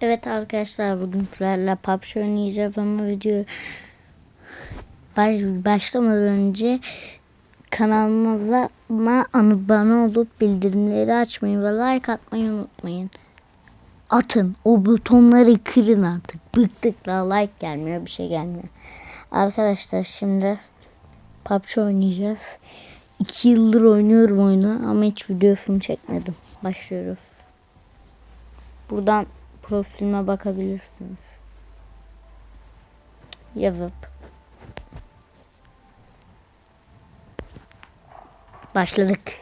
Evet arkadaşlar bugün sizlerle PUBG oynayacağız ama video baş, başlamadan önce kanalıma abone olup bildirimleri açmayı ve like atmayı unutmayın. Atın o butonları kırın artık. Bıktık la like gelmiyor bir şey gelmiyor. Arkadaşlar şimdi PUBG oynayacağız. İki yıldır oynuyorum oyunu ama hiç videosunu çekmedim. Başlıyoruz. Buradan profilime bakabilirsiniz. Yazıp. Başladık.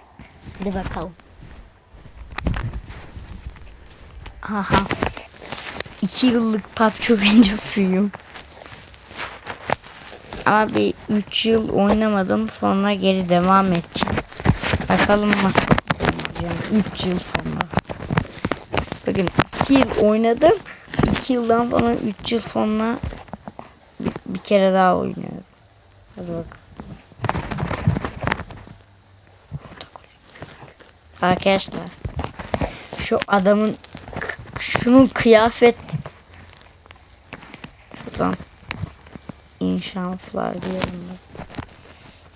Hadi bakalım. Aha. İki yıllık PUBG oyuncusuyum. Bir 3 yıl oynamadım. Sonra geri devam edeceğim. Bakalım nasıl oynayacağım 3 yıl sonra. Bakın 2 yıl oynadım. 2 yıldan sonra 3 yıl sonra bir, bir kere daha oynuyorum. Hadi bak. Arkadaşlar şu adamın şunun kıyafet şuradan inşaatlar diyorum ben.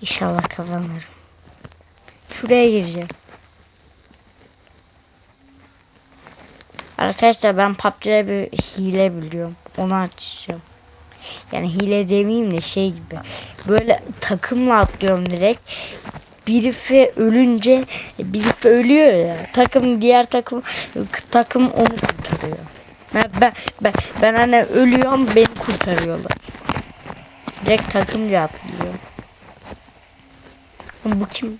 İnşallah kazanırım. Şuraya gireceğim. Arkadaşlar ben PUBG'de bir hile biliyorum. Onu açacağım. Yani hile demeyeyim de şey gibi. Böyle takımla atlıyorum direkt. Birisi ölünce birisi ölüyor ya. Takım diğer takım takım onu kurtarıyor. Ben ben ben, ben hani ölüyorum beni kurtarıyorlar. Direkt takımca atlıyor. Bu kim?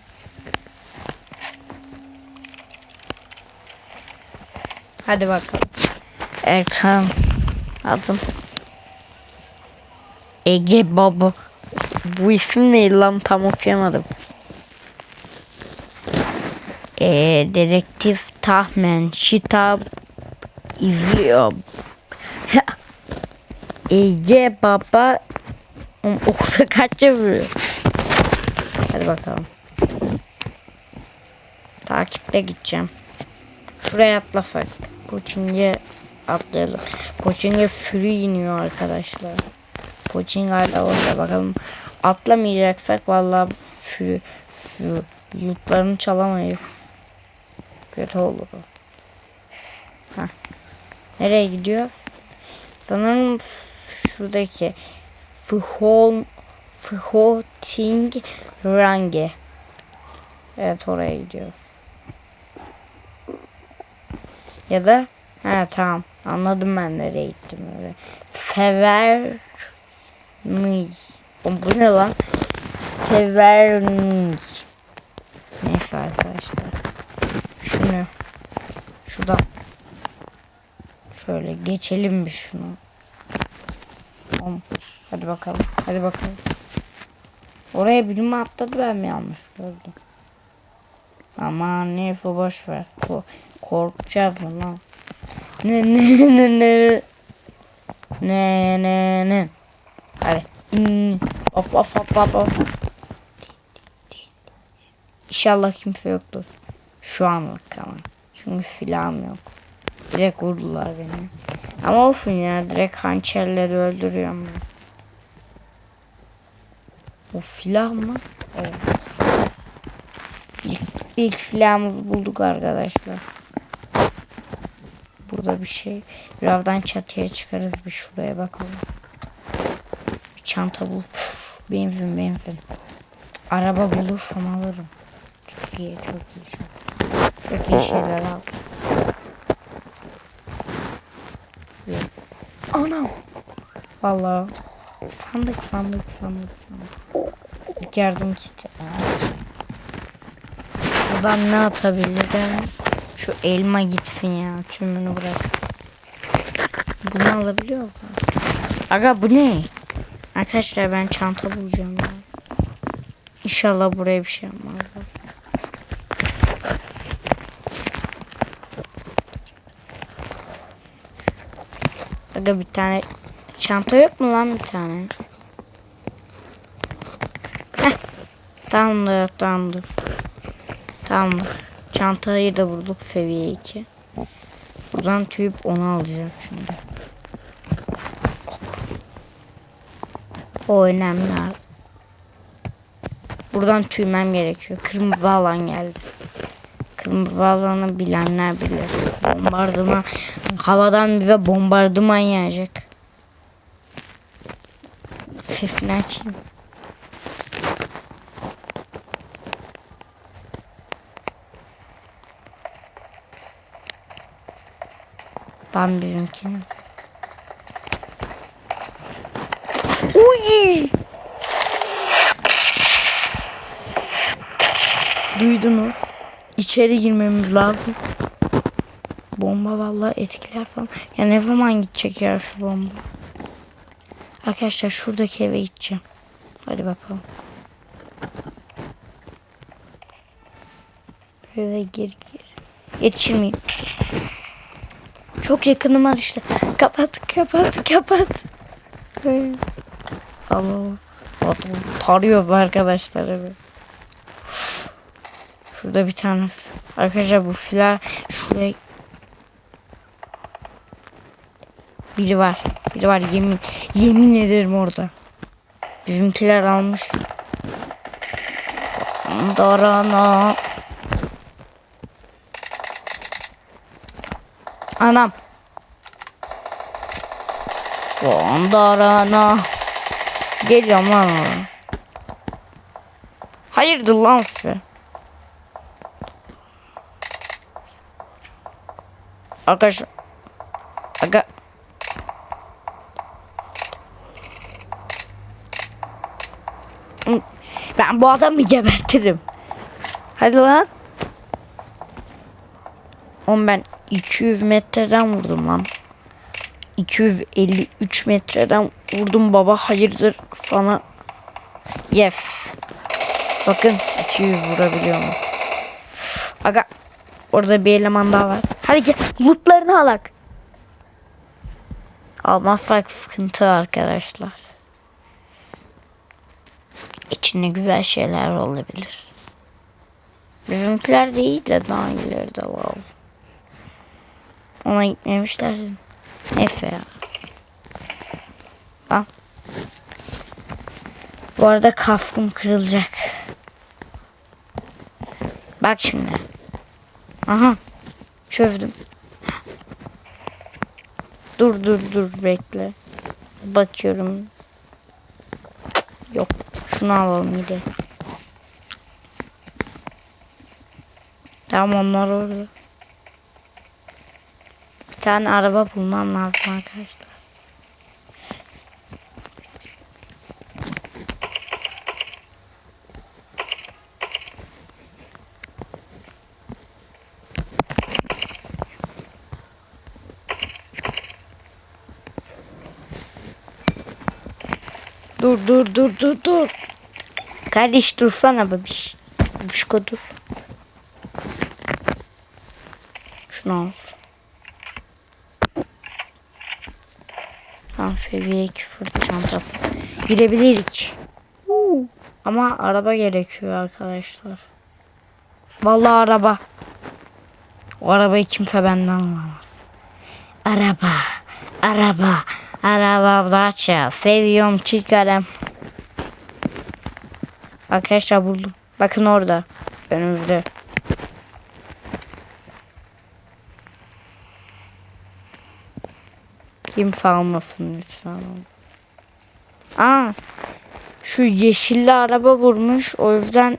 Hadi bakalım. Erkan adım. Ege Baba. Bu isim ne lan tam okuyamadım. Ee, dedektif Tahmen Şitap izliyor. Ege Baba okulda kaç yapıyor? Hadi bakalım. Takipte gideceğim. Şuraya atla fak. Poçing'e atlayalım. Poçing'e free iniyor arkadaşlar. Poçing hala orada bakalım. Atlamayacaksak vallahi free, free. Yurtlarını çalamayız. Kötü olur o. Heh. Nereye gidiyor? Sanırım şuradaki Fhon Fhoting Range. Evet oraya gidiyoruz. Ya da ha tamam anladım ben nereye gittim öyle. Fever mi? Bu ne lan? Feverni. Neyse arkadaşlar. Şunu şuradan şöyle geçelim bir şunu. Hadi bakalım. Hadi bakalım. Oraya biri mi atladı ben mi yanlış gördüm? Aman neyse boş ver. Ko korkacağız lan. Ne ne ne ne. Ne ne ne. Hadi. Of of of of of. İnşallah kimse yoktur. Şu anlık ama. Çünkü silahım yok. Direkt vurdular beni. Ama olsun ya direkt hançerleri öldürüyorum ben. O silah mı? Evet. İlk, ilk silahımızı bulduk arkadaşlar. Burada bir şey. Birazdan çatıya çıkarız bir şuraya bakalım. Bir çanta bul. Uf, benzin benzin. Araba bulursam alırım. Çok iyi çok iyi çok iyi. Çok iyi şeyler aldım. Anam. Vallahi sandık sandık sandık sandık. İlk yardım kiti. Buradan ne atabilirim? Şu elma gitsin ya. Tümünü bırak. Bunu alabiliyor mu? Aga bu ne? Arkadaşlar ben çanta bulacağım ya. İnşallah buraya bir şey yapmazlar. Aga bir tane çanta yok mu lan bir tane? Heh. Tamamdır tamamdır. Tamamdır. Çantayı da bulduk seviye 2. Buradan tüyüp onu alacağım şimdi. O önemli abi. Buradan tüymem gerekiyor. Kırmızı alan geldi. Kırmızı alanı bilenler bilir. Bombardıman. Havadan bize bombardıman yağacak. Sesini açayım. Tam bizimkinin. Uy! Duydunuz. İçeri girmemiz lazım. Bomba vallahi etkiler falan. Ya ne zaman gidecek ya şu bomba? Arkadaşlar şuradaki eve gideceğim. Hadi bakalım. Eve gir gir. Yetişir miyim? Çok yakınıma düştü. Kapat kapat kapat. Allah Allah. Adam tarıyor arkadaşlar evi. Şurada bir tane arkadaşlar bu filar şuraya biri var. Biri var yemin yemin ederim orada. Bizimkiler almış. Darana. Anam. Darana. Geliyorum lan oraya. Hayırdır lan size? Arkadaşlar. Aga. Ben bu adamı gebertirim. Hadi lan. Oğlum ben 200 metreden vurdum lan. 253 metreden vurdum baba hayırdır sana. Yes. Bakın 200 vurabiliyor mu? Aga orada bir eleman daha var. Hadi gel lootlarını alak. Almazsak sıkıntı arkadaşlar. İçinde güzel şeyler olabilir. Bizimkiler de iyi de daha iyileri de var. Ona gitmemişler. Neyse ya. Bak. Bu arada kafkım kırılacak. Bak şimdi. Aha. Çözdüm. Dur dur dur bekle. Bakıyorum. Yok. Şunu alalım de. Tamam onlar orada. Tane araba bulmam lazım arkadaşlar. Dur dur dur dur dur. Kardeş dursana babiş. Babişko dur. Şunu al. Amfibiye küfür çantası. Girebilirdik. Huu. Ama araba gerekiyor arkadaşlar. Vallahi araba. O arabayı kimse benden alamaz. Araba. Araba. Araba daça. Seviyorum çıkarım. Arkadaşlar buldum. Bakın orada. Önümüzde. Kimse almasın lütfen. Aa, şu yeşilli araba vurmuş. O yüzden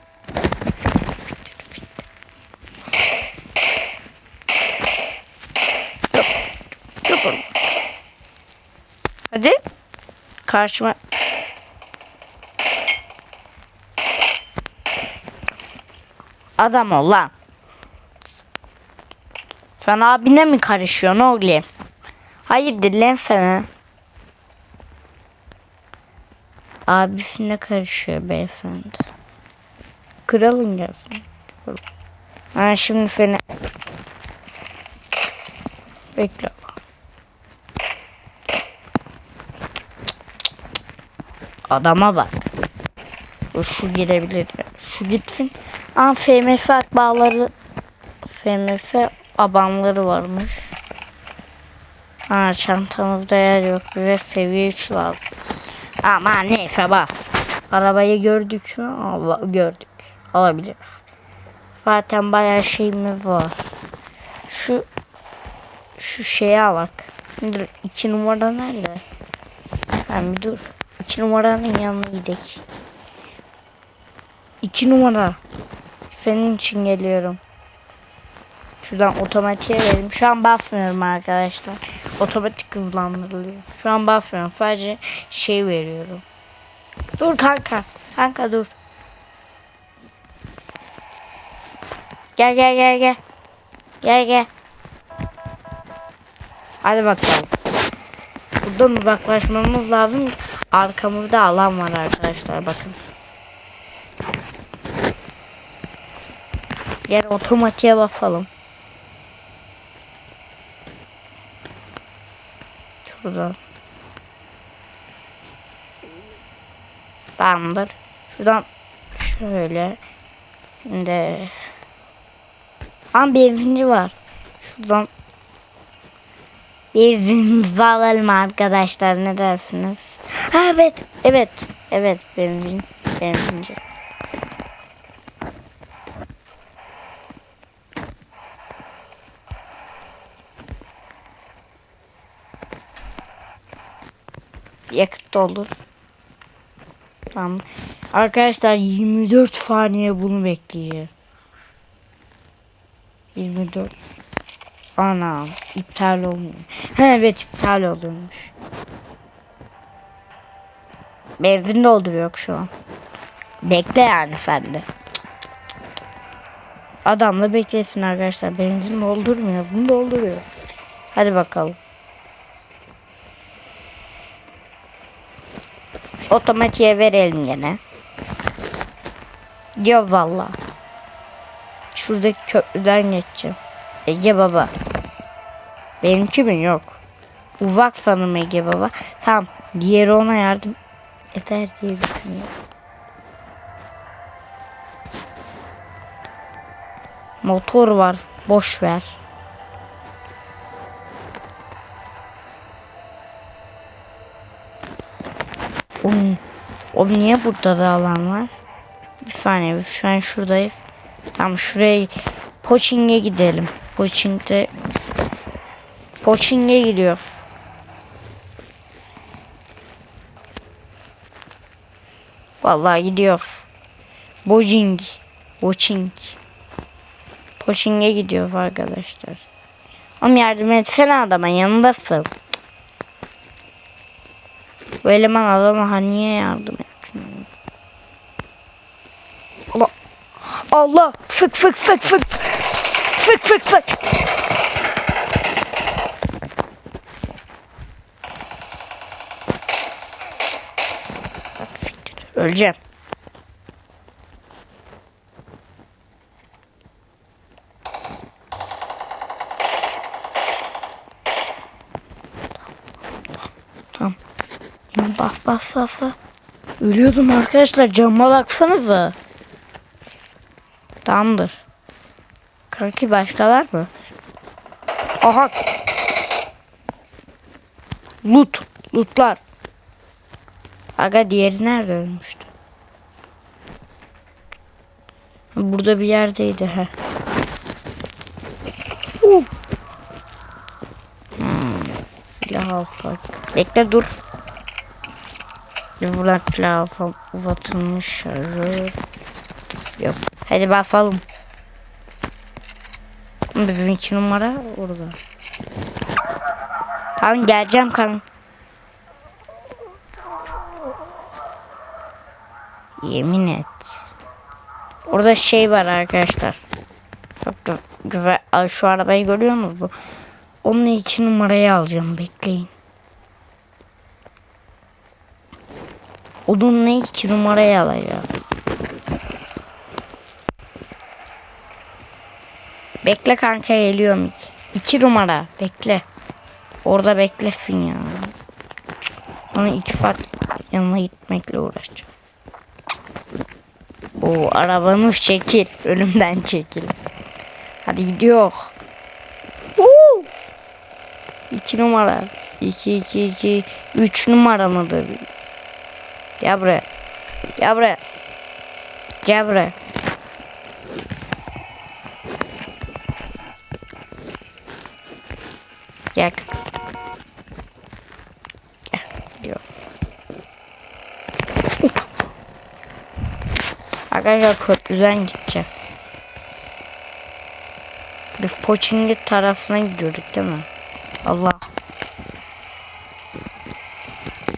Hadi. Karşıma. Adam ol lan. Sen abine mi karışıyorsun oğlum? Hayırdır lan sana? Abisine karışıyor beyefendi. Kralın gelsin. Ha şimdi seni... Bekle. Adama bak. Şu girebilir. Şu gitsin. Aa FMF akbağları FMF abanları varmış. Ha çantamızda yer yok ve seviye 3 lazım. Ama neyse bak. Arabayı gördük mü? Allah, gördük. Alabilir. Zaten bayağı şeyimiz var. Şu şu şeyi alak. Dur iki numara nerede? Ben bir dur. İki numaranın yanına gidelim. İki numara. Senin için geliyorum. Şuradan otomatiğe verelim. Şu an basmıyorum arkadaşlar. Otomatik hızlandırılıyor. Şu an basmıyorum. Sadece şey veriyorum. Dur kanka. Kanka dur. Gel gel gel gel. Gel gel. Hadi bakalım. Buradan uzaklaşmamız lazım. Arkamızda alan var arkadaşlar bakın. Gel otomatiğe bakalım. Şuradan. Tamamdır. Şuradan şöyle. Şimdi Ama benzinci var. Şuradan benzinimizi alalım arkadaşlar. Ne dersiniz? Ha, evet. Evet. Evet. Benzin. Benzinci. Yakıt doldur. Tamam. Arkadaşlar 24 saniye bunu bekleyeceğiz. 24. Anam iptal olmuyor. He, evet iptal oluyormuş. Benzin dolduruyor şu an. Bekle yani efendi. Adam da beklesin arkadaşlar. Benzin doldurmuyor. Bunu dolduruyor. Hadi bakalım. Otomatiğe verelim gene. Diyor valla. Şuradaki köprüden geçeceğim. Ege baba. Benimki mi yok. Uvak sanım Ege baba. Tamam. Diğeri ona yardım eder diye düşünüyorum. Motor var. Boş ver. Oğlum, oğlum niye burada da alan var? Bir saniye şu an şuradayız. Tamam şuraya Poçing'e gidelim. Poçing'de Poçing'e gidiyor. Vallahi gidiyor. Bojing. Poçing. Poçing'e gidiyor arkadaşlar. Ama yardım etsene adama yanındasın. Bu eleman adama hani niye yardım etmiyor? Allah. Allah. Fık fık fık fık. Fık fık fık. Bak Baf baf baf baf. Ölüyordum arkadaşlar. Cama baksanıza. Tamamdır. Kanki başka var mı? Aha. Loot. Lootlar. Aga diğeri nerede ölmüştü? Burada bir yerdeydi he. Uh. Hmm. Silah alsak. Bekle dur. Alsam uzatılmış şarjı. Yok. Hadi bakalım. Bizim iki numara orada. Tamam geleceğim kan. Yemin et. Orada şey var arkadaşlar. Çok gü- güzel. Şu arabayı görüyor musunuz bu? Onun iki numarayı alacağım. Bekleyin. Onun ne iki numarayı alacağız. Bekle kanka geliyorum. İki numara bekle. Orada beklesin ya. Sonra iki saat yanına gitmekle uğraşacağız. Bu arabanın çekil. Önümden çekil. Hadi gidiyor. Woo! 2 numara. 2 2 2 3 numara mıdır? Gel buraya. Gel buraya. Gel buraya. Gel. Gel. Gidiyoruz. Arkadaşlar köprüden gideceğiz. Biz Poçingi tarafına gidiyorduk değil mi? Allah.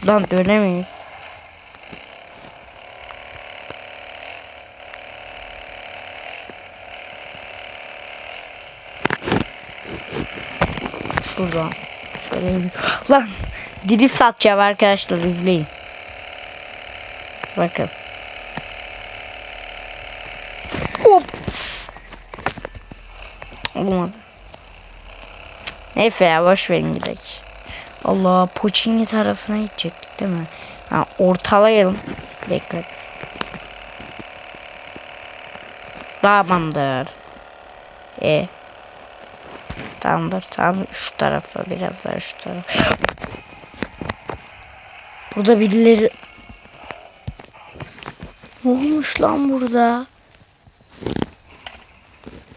Lan dönemeyiz. Şuradan. Şöyle. Lan didip satacağım arkadaşlar izleyin. Bakın. Hop. Olmadı. Neyse ya boş verin gidelim. Allah Poçingi tarafına gidecektik değil mi? Ha, ortalayalım. Bekle. Tamamdır. E. Tamamdır. Tam şu tarafa biraz daha şu tarafa. Burada birileri ne olmuş lan burada?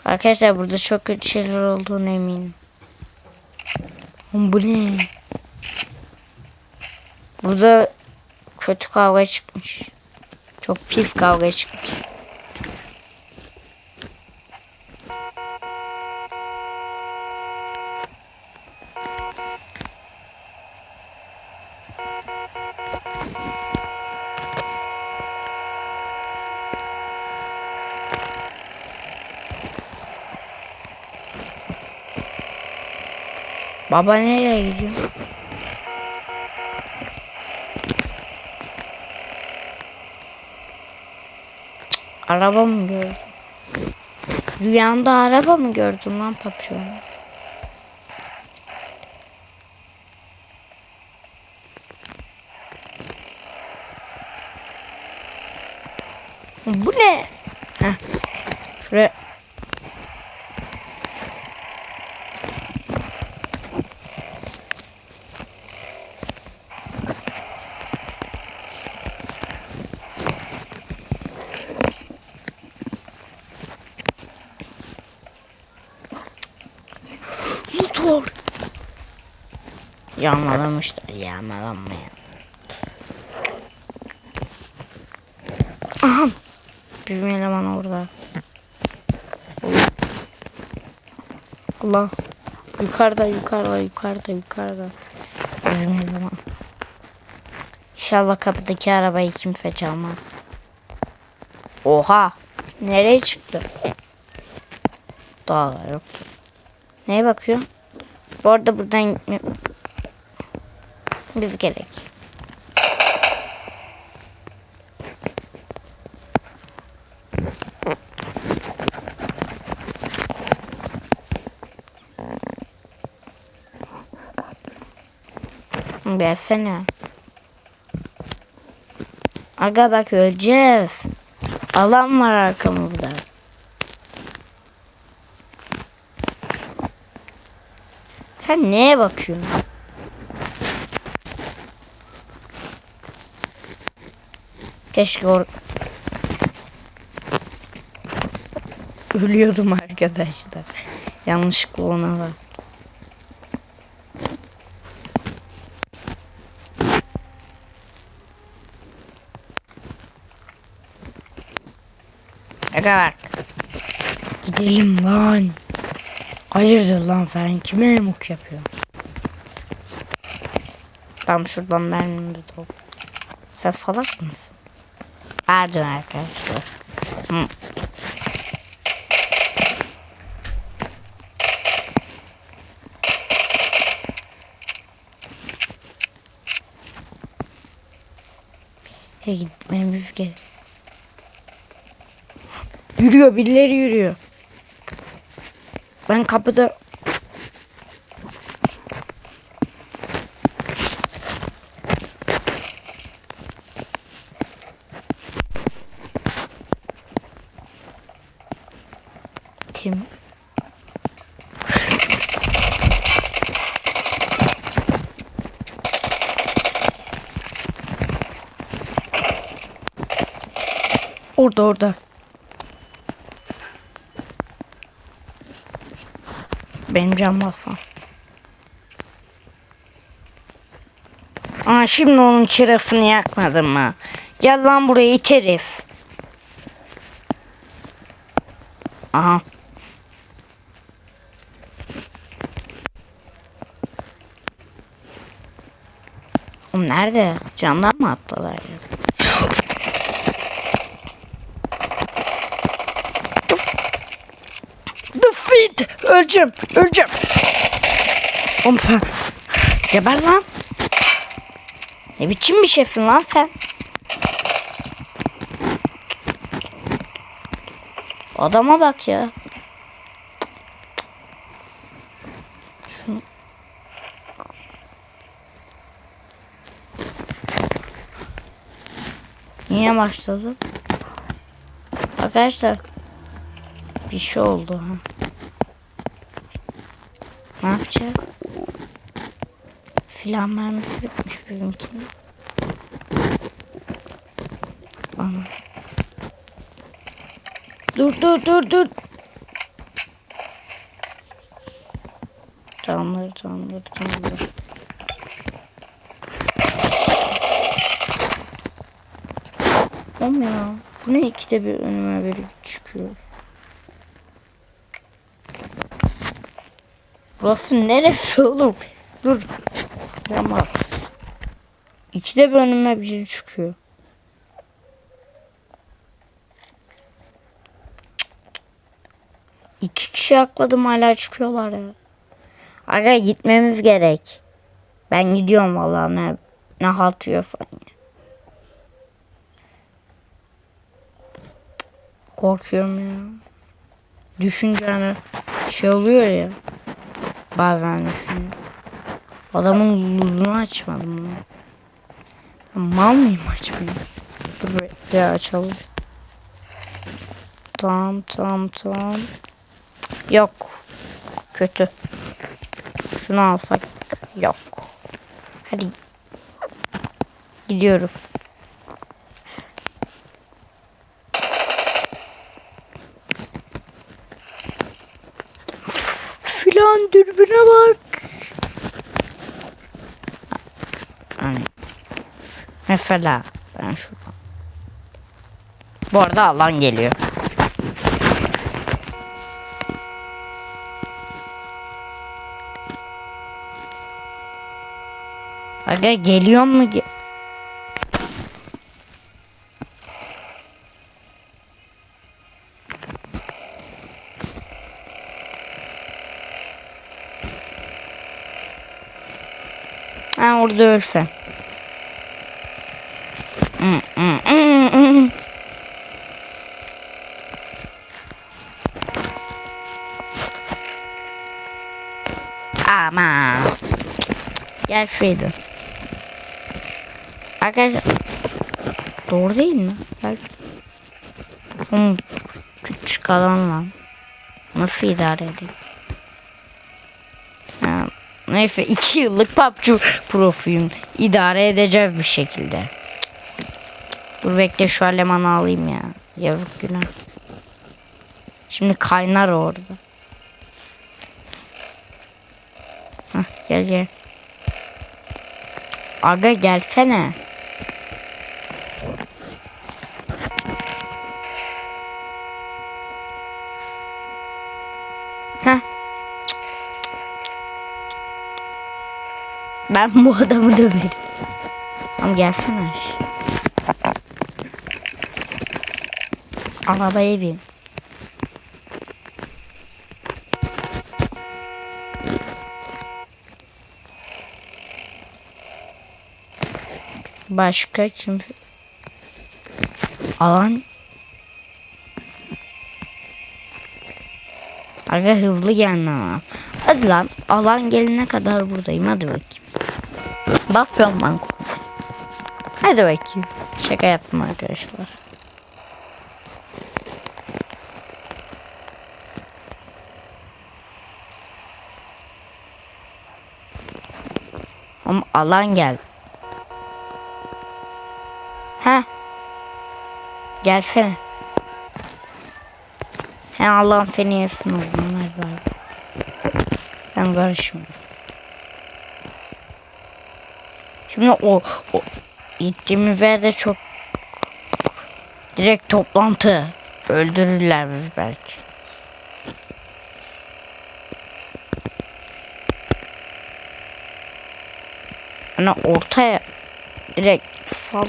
Arkadaşlar burada çok kötü şeyler olduğunu eminim. Bu ne? Burada kötü kavga çıkmış. Çok pis kavga çıkmış. Baba nereye gidiyor? Araba mı gördün? Rüyanda araba mı gördün lan papşon? Bu ne? Heh. Şuraya Motor. Yağmalamışlar. Yağmalanmaya. Aha. Bizim eleman orada. Allah. Yukarıda yukarıda yukarıda yukarıda. Bizim eleman. İnşallah kapıdaki arabayı kimse çalmaz. Oha. Nereye çıktı? Daha da yoktu. Neye bakıyor? Bu arada buradan biz gerek. Versene. Aga bak öleceğiz. Alan var arkamızda. Sen neye bakıyorsun? Keşke or... Ölüyordum arkadaşlar. Yanlışlıkla ona bak. Aga bak. Gidelim lan. Hayırdır lan sen kime yamuk yapıyor? Tam şuradan mermimi top. Sen salak mısın? Pardon arkadaşlar. Hı. Hey gitmemiz. Yürüyor birileri yürüyor. Ben kapıda kim? Orada orada. Benim canım basmam. Aa şimdi onun çırafını yakmadım mı? Gel lan buraya it herif. Nerede? Camdan mı attılar? ya? Defeat! Öleceğim, öleceğim. Oğlum sen... Geber lan. Ne biçim bir şefin lan sen? Adama bak ya. Niye başladı? Arkadaşlar bir şey oldu ha. Ne yapacağız? Filan mermisi bitmiş bizimkinin. Ana. Dur dur dur dur. Tamamdır tamamdır tamamdır. Oğlum ya. Bu ne ikide bir önüme biri çıkıyor. Burası neresi oğlum? Dur. Tamam. İkide bir önüme biri çıkıyor. İki kişi akladım hala çıkıyorlar ya. Aga gitmemiz gerek. Ben gidiyorum vallahi ne ne haltıyor falan. Korkuyorum ya. Düşünce hani şey oluyor ya. Bazen düşünüyorum. Adamın lulunu açmadım mı? Mal mıyım açmayayım? Dur bekle açalım. Tamam tamam tamam. Yok. Kötü. Şunu alsak yok. Hadi. Gidiyoruz. Filan dürbüne bak. Mesela ben şuradan. Bu arada alan geliyor. Aga geliyor mu? Ge ha orada ölse. Ama gel şuraya Arkadaşlar doğru değil mi? Gel. Hmm, küçük alan var. Nasıl idare edeyim? Neyse iki yıllık PUBG profuyum. İdare edeceğiz bir şekilde. Dur bekle şu alemanı alayım ya. Yazık günah. Şimdi kaynar orada. Hah, gel gel. Aga gelsene. Ben bu adamı döverim. Tamam gelsene. Arabaya bin. Başka kim? Alan. Aga hızlı gelmem lazım. Hadi lan alan gelene kadar buradayım hadi bakayım. Ben konuyu. Hadi bakayım. Şaka yaptım arkadaşlar. Ama alan gel. He. Gelsene. He Allah'ın feni yesin o zaman. Ben karışmıyorum. Şimdi o, o gittiğimiz yerde çok direkt toplantı. Öldürürler belki. Hani ortaya direkt fal.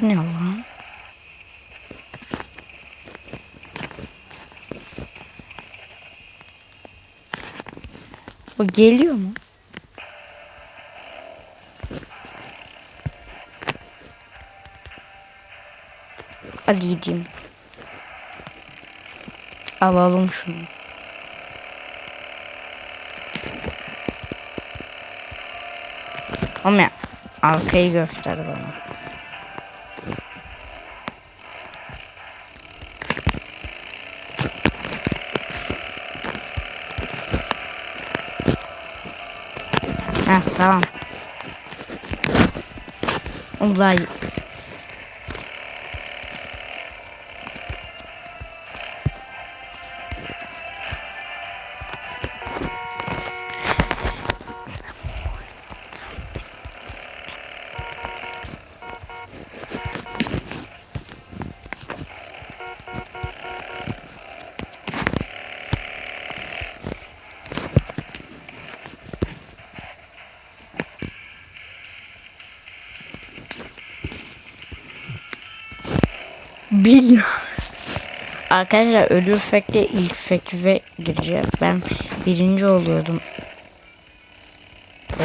Bu ne lan? Bu geliyor mu? Hadi gideyim. Alalım şunu. Ama arkayı göster bana. Heh tamam. Olay. Bil. Arkadaşlar ölü fekle ilk fekive gireceğim. Ben birinci oluyordum.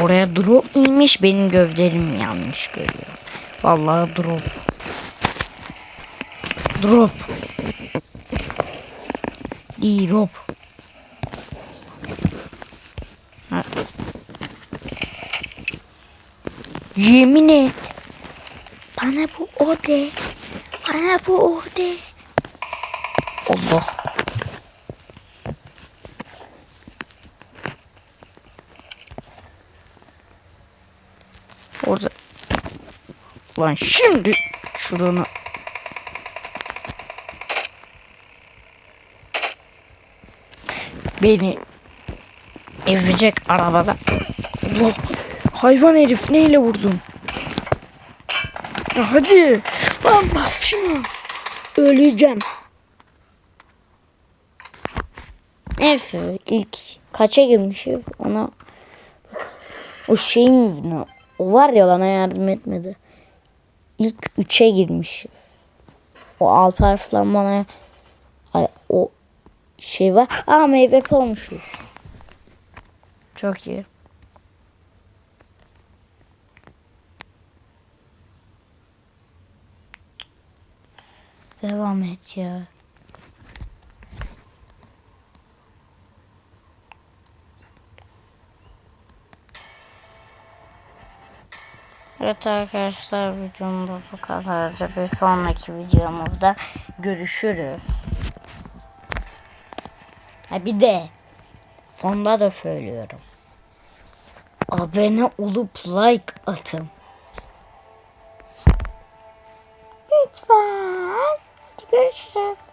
Oraya drop iyiymiş benim gövdelim yanlış görüyor. Vallahi drop. Drop. Drop. Ha. Yemin et. Bana bu o de. Bana bu o de. Allah. Orada. Lan şimdi şuranı. Beni evecek arabada. Allah. Hayvan herif neyle vurdun? Ya hadi. Lan bak şuna. Öleceğim. Neyse ilk kaça girmişiz ona o şeyin yüzüne o var ya bana yardım etmedi. İlk üçe girmişiz. O Alper falan bana ay, o şey var. Aa meyve olmuşuz. Çok iyi. Devam et ya. Evet arkadaşlar videomda bu kadardı. Bir sonraki videomuzda görüşürüz. Ha bir de sonda da söylüyorum. Abone olup like atın. Lütfen. Good stuff.